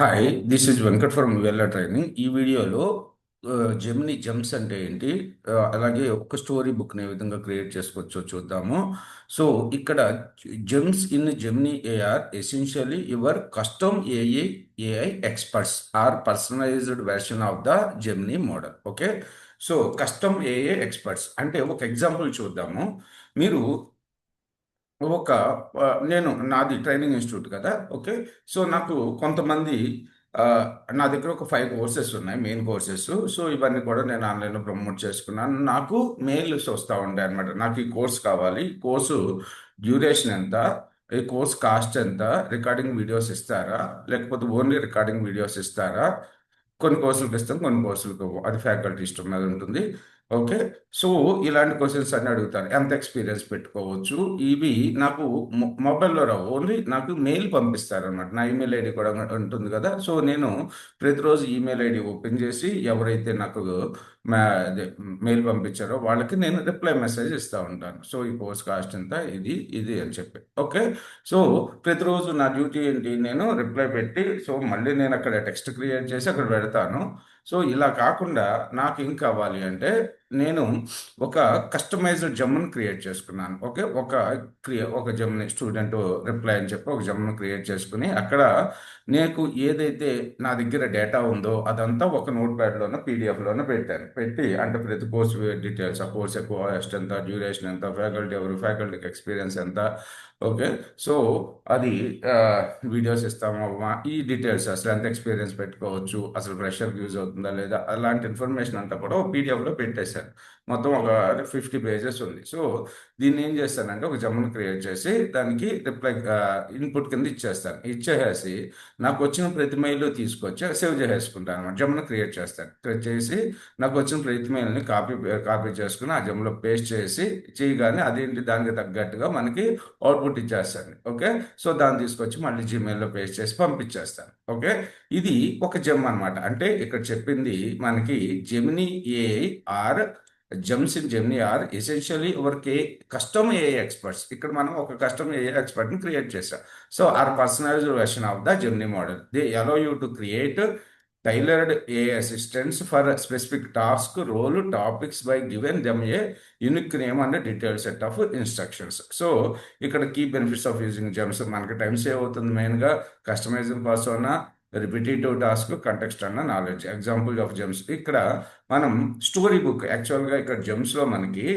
Hi this is Venkat from Vella training ఈ వీడియోలో Gemini Gems అంటే ఏంటి? అలాగే ఒక స్టోరీ బుక్ని ఏ విధంగా క్రియేట్ చేసుకోవచ్చో చూద్దాము. సో ఇక్కడ gems in Gemini are essentially your custom A AI experts are personalized version of the Gemini model okay so custom A experts అంటే ఒక ఎగ్జాంపుల్ చూద్దాము. మీరు ఒక నేను నాది ట్రైనింగ్ ఇన్స్టిట్యూట్ కదా ఓకే? సో నాకు కొంతమంది నా దగ్గర ఒక ఫైవ్ కోర్సెస్ ఉన్నాయి మెయిన్ కోర్సెస్. సో ఇవన్నీ కూడా నేను ఆన్లైన్లో ప్రమోట్ చేసుకున్నాను. నాకు మెయిల్స్ వస్తూ ఉంటాయి అనమాట నాకు ఈ కోర్స్ కావాలి. కోర్సు డ్యూరేషన్ ఎంత? ఈ కోర్స్ కాస్ట్ ఎంత? రికార్డింగ్ వీడియోస్ ఇస్తారా? లేకపోతే ఓన్లీ రికార్డింగ్ వీడియోస్ ఇస్తారా? కొన్ని కోర్సులకు ఇస్తాం కొన్ని కోర్సులకు అది ఫ్యాకల్టీ ఇష్టం మీద ఉంటుంది. ఓకే. సో ఇలాంటి క్వశ్చన్స్ అన్ని అడుగుతారు ఎంత ఎక్స్పీరియన్స్ పెట్టుకోవచ్చు? ఇవి నాకు మొ- మొబైల్లో రావు. ఓన్లీ నాకు మెయిల్ పంపిస్తారనమాట నా ఈమెయిల్ ఐడి కూడా ఉంటుంది కదా. సో నేను ప్రతిరోజు ఈమెయిల్ ఐడి ఓపెన్ చేసి ఎవరైతే నాకు అదే మెయిల్ పంపించారో వాళ్ళకి నేను రిప్లై మెసేజ్ ఇస్తూ ఉంటాను. సో ఈ కోర్స్ కాస్ట్ ఎంత? ఇది ఇది అని చెప్పి. ఓకే. సో ప్రతిరోజు నా డ్యూటీ ఏంటి? నేను రిప్లై పెట్టి సో మళ్ళీ నేను అక్కడ టెక్స్ట్ క్రియేట్ చేసి అక్కడ పెడతాను. సో ఇలా కాకుండా నాకు ఏం కావాలి అంటే నేను ఒక కస్టమైజ్డ్ జమ్మును క్రియేట్ చేసుకున్నాను. ఓకే? ఒక క్రియే ఒక జమ్ని స్టూడెంట్ రిప్లై అని చెప్పి ఒక జమ్ను క్రియేట్ చేసుకుని అక్కడ నీకు ఏదైతే నా దగ్గర డేటా ఉందో అదంతా ఒక నోట్ ప్యాడ్లోనో పీడిఎఫ్లోనో పెట్టాను. పెట్టి అంటే ప్రతి కోర్స్ డీటెయిల్స్ ఆ కోర్స్ ఎక్కువ కాస్ట్ ఎంత డ్యూరేషన్ ఎంత ఫ్యాకల్టీ ఎవరు ఫ్యాకల్టీకి ఎక్స్పీరియన్స్ ఎంత ఓకే? సో అది వీడియోస్ ఇస్తాము. ఈ డీటెయిల్స్ అసలు ఎంత ఎక్స్పీరియన్స్ పెట్టుకోవచ్చు అసలు ప్రెషర్కి యూజ్ అవుతుందా లేదా అలాంటి ఇన్ఫర్మేషన్ అంతా కూడా ఒక పీడిఎఫ్లో American మొత్తం ఒక ఫిఫ్టీ పేజెస్ ఉంది. సో దీన్ని ఏం చేస్తానంటే ఒక జమ్మును క్రియేట్ చేసి దానికి రిప్లై ఇన్పుట్ కింద ఇచ్చేస్తాను. ఇచ్చేసి నాకు వచ్చిన ప్రతి మెయిల్ తీసుకొచ్చి సేవ్ చేసేసుకుంటాను అనమాట. జమ్మును క్రియేట్ చేస్తాను. క్రియేట్ చేసి నాకు వచ్చిన ప్రతి మెయిల్ని కాపీ కాపీ చేసుకుని ఆ జమ్లో పేస్ట్ చేసి చేయగానే అదేంటి దానికి తగ్గట్టుగా మనకి అవుట్పుట్ ఇచ్చేస్తాను. ఓకే? సో దాన్ని తీసుకొచ్చి మళ్ళీ జీమెయిల్లో పేస్ట్ చేసి పంపించేస్తాను. ఓకే? ఇది ఒక జమ్ అనమాట. అంటే ఇక్కడ చెప్పింది మనకి Gemini a are gems in Gemini are essentially ever K custom AI experts ఇక్కడ మనం ఒక కస్టమ్ ఏఐ ఎక్స్పర్ట్ని క్రియేట్ చేస్తాం so are personalised version of the Gemini model they allow you to create tailored a assistants for specific task role topics by given them a unique name and detail set of instructions so ఇక్కడ key benefits of using gems మనకి time save అవుతుంది మెయిన్గా customising persona repetitive task context అన్న knowledge example of gems ఇక్కడ మనం story book యాక్చువల్గా ఇక్కడ జెమ్స్లో మనకి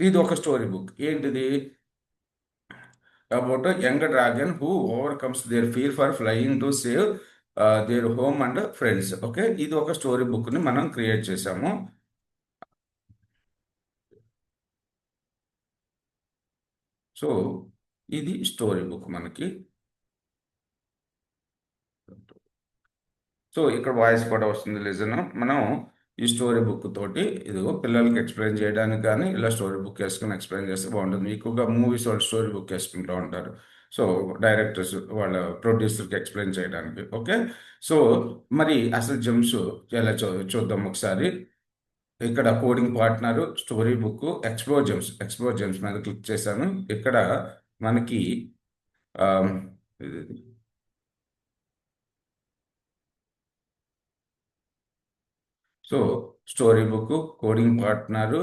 ఇది ఒక స్టోరీ బుక్ ఏంటిది? About young dragon who overcomes their fear for flying to save their home and friends okay ఇది ఒక స్టోరీ బుక్ని మనం క్రియేట్ చేసాము. సో ఇది స్టోరీ బుక్ మనకి. సో ఇక్కడ వాయిస్ కూడా వస్తుంది లిజన్. మనం ఈ స్టోరీ బుక్ తోటి ఇదిగో పిల్లలకి ఎక్స్ప్లెయిన్ చేయడానికి కానీ ఇలా స్టోరీ బుక్ వేసుకుని ఎక్స్ప్లెయిన్ చేస్తే బాగుంటుంది. ఎక్కువగా మూవీస్ వాళ్ళు స్టోరీ బుక్ వేసుకుంటూ ఉంటారు. సో డైరెక్టర్స్ వాళ్ళ ప్రొడ్యూసర్కి ఎక్స్ప్లెయిన్ చేయడానికి. ఓకే? సో మరి అసలు జెమ్స్ ఎలా చూ చూద్దాం ఒకసారి. ఇక్కడ coding partner story book explore gems explore gems మీద క్లిక్ చేశాను. ఇక్కడ మనకి ఆమ్, ఇది- so story book coding partner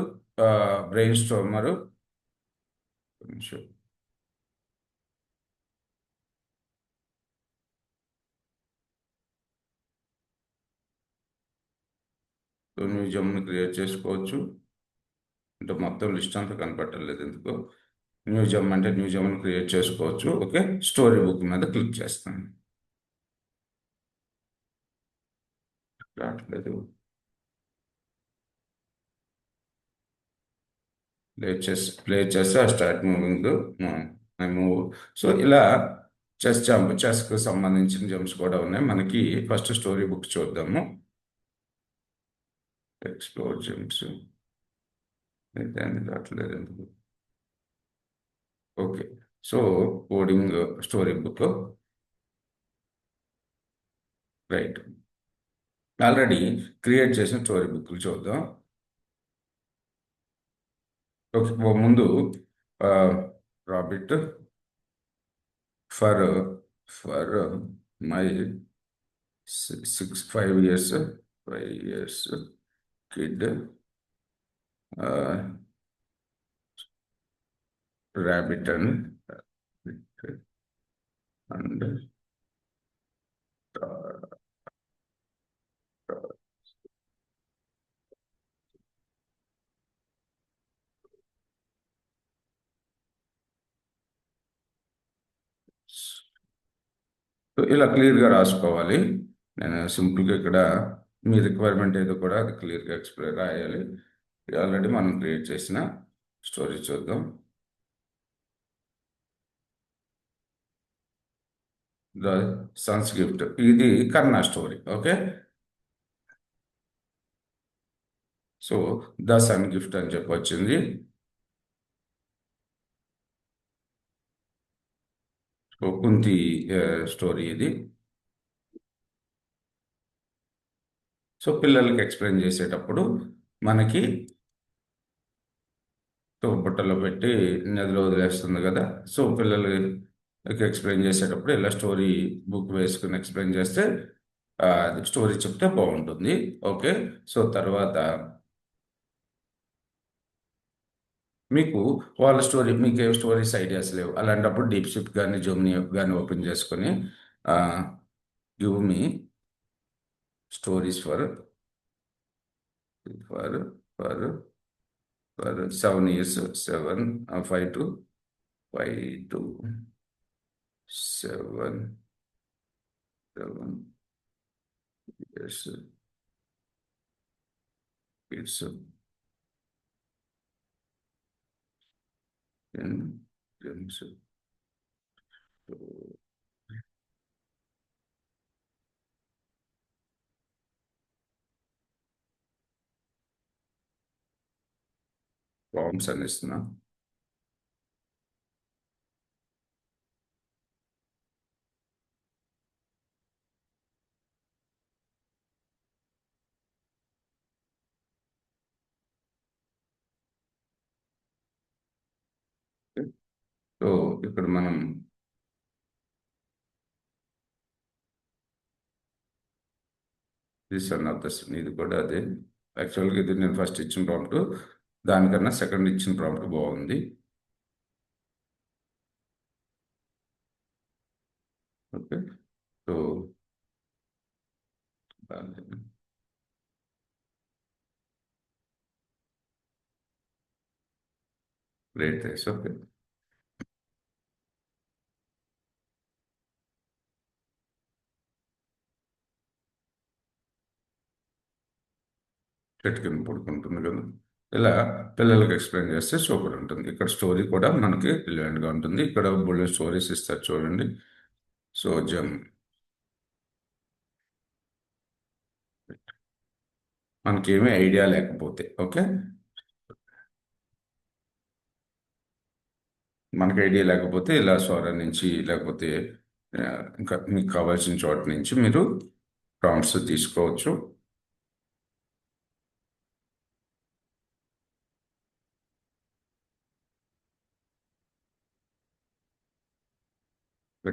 brainstormer మ్యూజియంని create చేసుకోవచ్చు. అంటే మొత్తం లిస్ట్ అంతా కనపట్టలేదు ఎందుకు. మ్యూజియం అంటే మ్యూజియం క్రియేట్ చేసుకోవచ్చు. ఓకే? స్టోరీ బుక్ మీద క్లిక్ చేస్తాను. రావట్లేదు ప్లే చెస్ ప్లే చెస్ ఆ స్టార్ట్ మూవింగ్ మూవ్ సో ఇలా చెస్ జంప్ చెస్కు సంబంధించిన జంప్స్ కూడా ఉన్నాయి. మనకి ఫస్ట్ స్టోరీ బుక్ చూద్దాము. ఎక్స్ప్లోర్ జంప్స్ అయితే రావట్లేదు ఎందుకు okay so coding story book right already create చేసిన స్టోరీ బుక్లు చూద్దాం. ముందు rabbit. For for my six five years five years kid rabbit and and so ఇలా క్లియర్గా రాసుకోవాలి. నేను సింపుల్గా ఇక్కడ మీ రిక్వైర్మెంట్ ఏదో కూడా అది క్లియర్గా ఎక్స్ప్లెయిన్ రాయాలి. ఆల్రెడీ మనం క్రియేట్ చేసిన స్టోరీ చూద్దాం. The sun's gift. ఇది Karna story. Okay? So the sun gift అని చెప్పి వచ్చింది సో కుంతి స్టోరీ ఇది. సో పిల్లలకి ఎక్స్ప్లెయిన్ చేసేటప్పుడు మనకి సో బుట్టలో పెట్టి నదిలో వదిలేస్తుంది కదా. సో పిల్లలకి ఎక్స్ప్లెయిన్ చేసేటప్పుడు ఇలా స్టోరీ బుక్ వేసుకుని ఎక్స్ప్లెయిన్ చేస్తే స్టోరీ చెప్తే బాగుంటుంది. ఓకే? సో తర్వాత మీకు వాళ్ళ స్టోరీ మీకు ఏం స్టోరీస్ ఐడియాస్ లేవు. అలాంటప్పుడు డీప్ షిఫ్ట్ కానీ జోమ్ని కానీ ఓపెన్ చేసుకొని give me stories for for for for seven years seven five to five to seven seven years it's Then, then so. so forms. So ఇక్కడ మనం దిస్ అన్ ఆఫ్ ఇది కూడా అదే. యాక్చువల్గా ఇది నేను ఫస్ట్ ఇచ్చిన ప్రాంప్ట్ దానికన్నా సెకండ్ ఇచ్చిన ప్రాంప్ట్ బాగుంది. Okay. So great thanks okay. చెట్టు కింద పడుకుంటుంది కదా. ఇలా పిల్లలకి ఎక్స్ప్లెయిన్ చేస్తే సూపర్ ఉంటుంది. ఇక్కడ స్టోరీ కూడా మనకి రిలవెంట్గా ఉంటుంది. ఇక్కడ బుల్లి స్టోరీస్ ఇస్తారు చూడండి. సో జమ్ మనకేమీ ఐడియా లేకపోతే ఓకే మనకి ఐడియా లేకపోతే ఇలా సోర నుంచి లేకపోతే ఇంకా మీకు కావాల్సిన చోట నుంచి మీరు ప్రాంప్ట్స్ తీసుకోవచ్చు.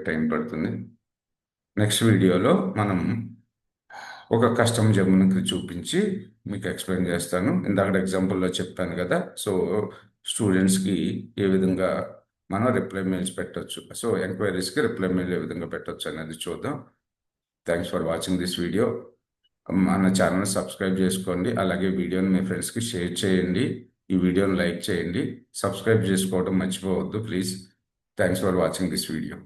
టైం పడుతుంది. నెక్స్ట్ వీడియోలో మనం ఒక కస్టమ్ జమ్మునికి చూపించి మీకు ఎక్స్ప్లెయిన్ చేస్తాను. ఇందాక ఎగ్జాంపుల్లో చెప్పాను కదా సో స్టూడెంట్స్కి ఏ విధంగా మనం రిప్లై మెయిల్స్ పెట్టవచ్చు సో ఎంక్వైరీస్కి రిప్లై మెయిల్ ఏ విధంగా పెట్టవచ్చు అనేది చూద్దాం. Thanks for watching this video. మన ఛానల్ సబ్స్క్రైబ్ చేసుకోండి. అలాగే వీడియోని మీ ఫ్రెండ్స్కి షేర్ చేయండి. ఈ వీడియోని లైక్ చేయండి. సబ్స్క్రైబ్ చేసుకోవడం మర్చిపోవద్దు please. Thanks for watching this video.